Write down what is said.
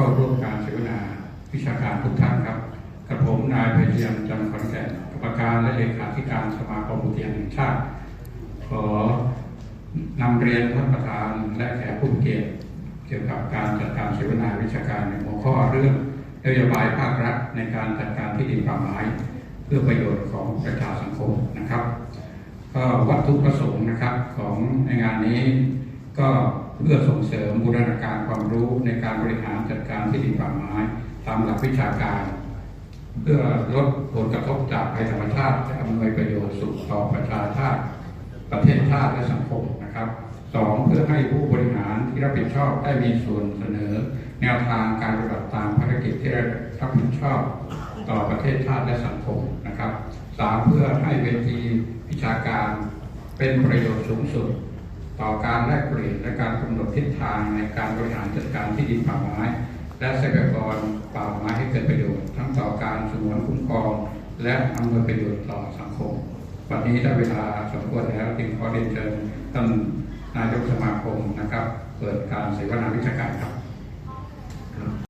เข้าร่วมการเสวนาวิชาการทุกท่านครับกับผมนายไพเทียมจันทร์ขอนแก่นกรรมการและเลขาธิการสมาคมอุทยานแห่งชาติ ขอนำเรียนท่านประธานและแขกผู้มีเกียรติเกี่ยวกับการจัดการเสวนาวิชาการในหัวข้อเรื่องนโยบายภาครัฐในการจัดการที่ดินป่าไม้เพื่อประโยชน์ของประชาสังคมนะครับ ก็วัตถุประสงค์นะครับของในงานนี้ ก็เพื่อส่งเสริมบูรณาการความรู้ในการบริหารจัดการที่ดินป่าไม้ตามหลักวิชาการ เพื่อลดผลกระทบจากภัยธรรมชาติและอำนวยประโยชน์สุขต่อประชาชาติ ประเทศชาติและสังคมนะครับสองเพื่อให้ผู้บริหารที่รับผิดชอบได้มีส่วนเสนอ แนวทางการปฏิบัติตามภารกิจที่ได้รับผิดชอบต่อประเทศชาติและสังคมนะครับสามเพื่อให้เวทีวิชาการเป็นประโยชน์สูงสุด ต่อการแลกเปลี่ยนและการกำหนดทิศทางในการบริหารจัดการที่ดินป่าไม้ และทรัพยากรป่าไม้ให้เกิดประโยชน์ทั้งต่อการสงวนคุ้มครอง และอำนวยประโยชน์ต่อสังคม วันนี้ได้เวลาสมควรแล้วจึงขอเรียนเชิญท่านนายกสมาคมนะครับ เปิดการเสวนาวิชาการครับ